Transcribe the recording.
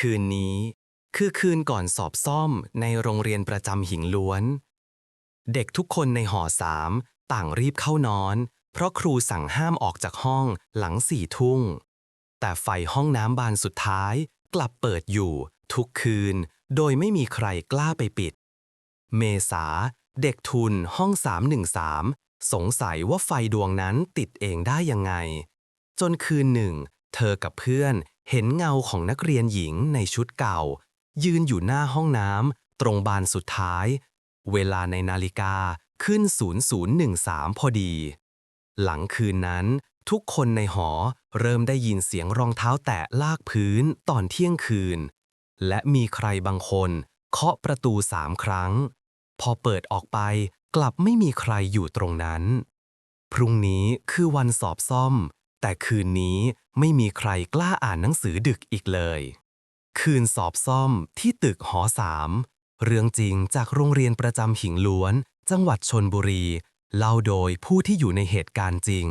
คืนนี้ คือคืนก่อนสอบซ่อมในโรงเรียนประจำหิงล้วน เด็กทุกคนในหอสามต่างรีบเข้านอน เพราะครูสั่งห้ามออกจากห้องหลังสี่ทุ่ง แต่ไฟห้องน้ำบานสุดท้ายกลับเปิดอยู่ทุกคืน โดยไม่มีใครกล้าไปปิด เมษา เด็กทุนห้อง 313 สงสัยว่าไฟดวงนั้นติดเองได้ยังไง จนคืนหนึ่ง เธอกับเพื่อน เห็นเงาของนักเรียนหญิงในชุดเก่า ยืนอยู่หน้าห้องน้ำตรงบานสุดท้าย เวลาในนาฬิกาขึ้น 0013 พอดี หลังคืนนั้น ทุกคนในหอเริ่มได้ยินเสียงรองเท้าแตะลากพื้นตอนเที่ยงคืน และมีใครบางคนเคาะประตูสามครั้ง พอเปิดออกไปกลับไม่มีใครอยู่ตรงนั้น พรุ่งนี้คือวันสอบซ่อม แต่คืนนี้ไม่มีใครกล้าอ่านหนังสือดึกอีกเลย คืนสอบซ่อมที่ตึกหอสามเรื่องจริงจากโรงเรียนประจำหิงล้วน จังหวัดชนบุรี เล่าโดยผู้ที่อยู่ในเหตุการณ์จริง